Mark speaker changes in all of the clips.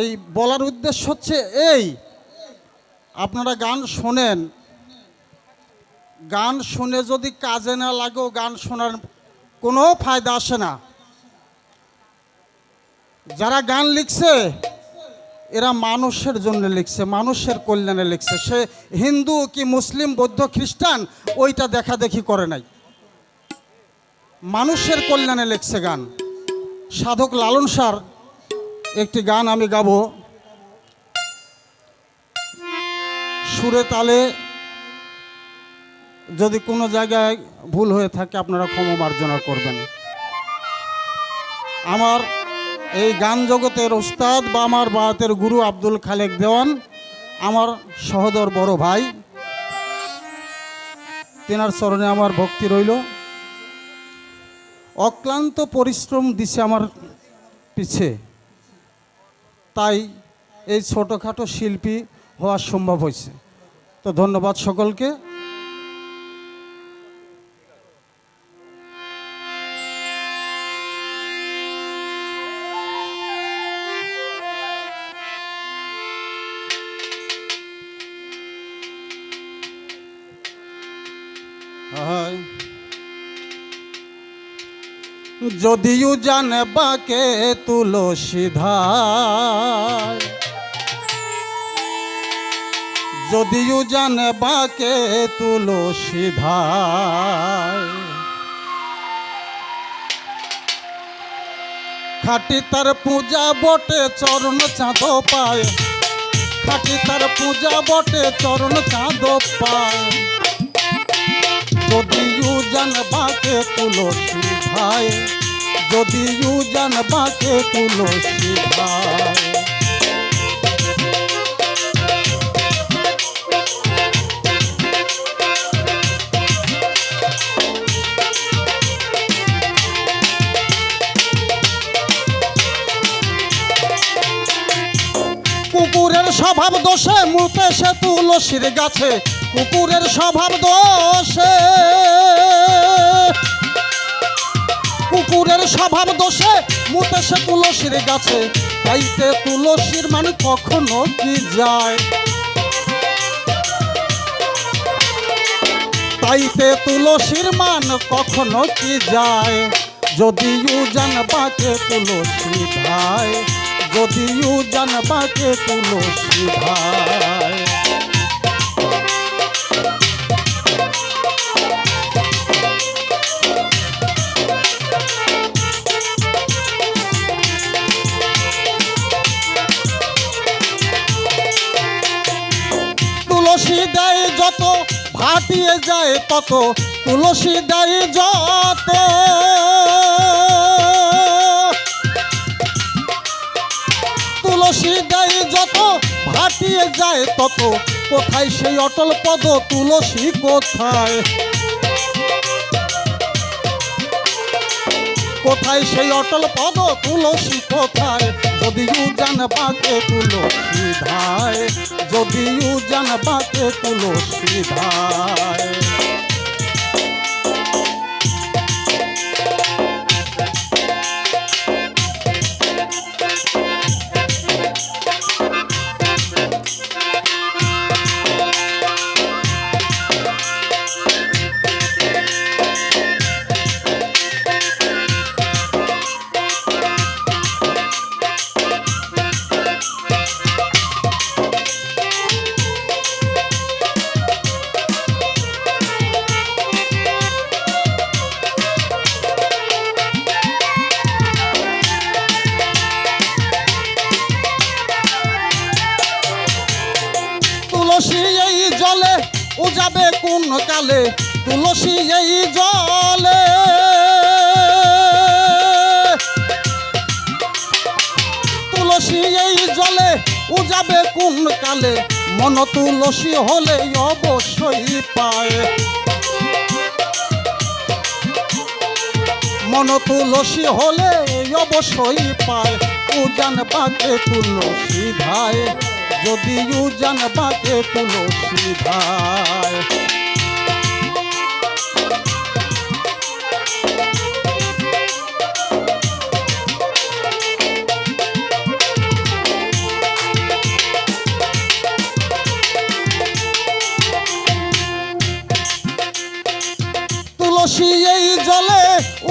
Speaker 1: এই বলার উদ্দেশ্য হচ্ছে এই। আপনারা গান শোনেন। গান শুনে যদি কাজে না লাগেও গান শোনার কোনো ফায়দা আসে না। যারা গান লিখছে, এরা মানুষের জন্য লিখছে, মানুষের কল্যাণে লিখছে। সে হিন্দু কি মুসলিম, বৌদ্ধ, খ্রিস্টান, ওইটা দেখা দেখি করে নাই। মানুষের কল্যাণে লিখছে গান। সাধক লালন সার একটি গান আমি গাব। সুরে তালে যদি কোনো জায়গায় ভুল হয়ে থাকে, আপনারা ক্ষমা মার্জনা করবেন। আমার এই গান জগতের ওস্তাদ বা আমার বাতের গুরু আব্দুল খালেক দেওয়ান, আমার সহদর বড় ভাই, তেনার স্মরণে আমার ভক্তি রইল। অক্লান্ত পরিশ্রম দিছে আমার পিছে। তাই এই ছোটোখাটো শিল্পী হওয়া সম্ভব হয়েছে। তো ধন্যবাদ সকলকে। যদিও জানে বাকে তুলসী ধায় যদিও জানে বাকে তুলসী ধায় খাটি তার পূজা বটে, চরণ চাঁদ পায়। খাটি তার পূজা বটে, চরণ চাঁদ পায়। যদি ইউ জানবাকে তুলসী ভাই, যদি ইউ জানবাকে তুলসী ভাই। কুকুরের স্বভাব দোষে মুতে সে তুলসীর গাছে, কুকুরের স্বভাব দোষে স্বভাব দোষে মুতে সে তুলসীর গাছে। তাইতে তুলসীর মানে কখনো কি যায়? তাইতে তুলসীর মান কখনো কি যায়? যদি ইউ জানবাকে তুলসী ভাই যদি ইউ জানবাকে তুলসী ভাই। তুলসী দেয় যত ভাটিয়ে যায় তত, তুলসী দেয় যত। তুলসী দেয় যত ভাটিয়ে যায় তত, কোথায় সেই অটল পদ, তুলসী কোথায়? কোথায় সেই অটল পদ? তুলসী কোথায়? যদি ইউ জানবাকে তুলসী ভাই যদি ইউ জানবাকে তুলসী ভাই। উজাবে কোন কালে? তুলসী এই জলে। তুলসী এই জলে উজাবে কোন কালে? মন তুলসী হলে অবশ্যই পায়। মন তুলসী হলে অবশ্যই পায়। উজান বাকে তুলসী ধায়, যদি উজান বাকে তুলসী ভাই তুলসী এই জলে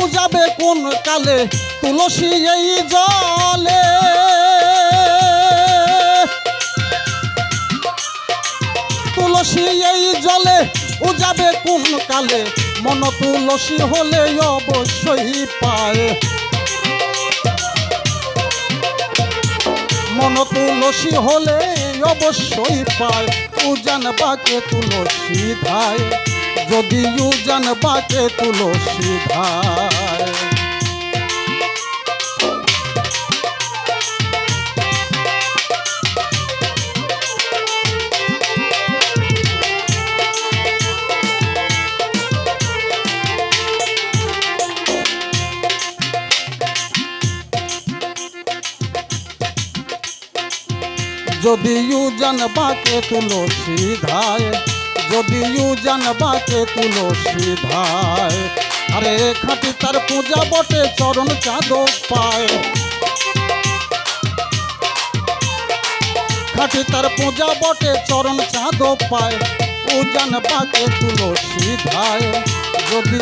Speaker 1: উজাবে কোন কালে? তুলসী এই জলে তুলসী এই জলে উজাবে কোন কালে? মন তুলসী হলে অবশ্যই পায়। মন তুলসী হলে অবশ্যই পায়। উজান বাকে তুলসী ধায়। যদি উজান বাকে তুলসী ধায়। যদি ইউজান বাকে তুলসী ধায় যদি ইউজান বাকে তুলসী ধায় আরে খাটি তার পূজা বটে, চরণ চাঁদ পায়। খাটি তার পূজা বটে, চরণ চাঁদ পায়। উজান বাকে তুলসী ধায় যদি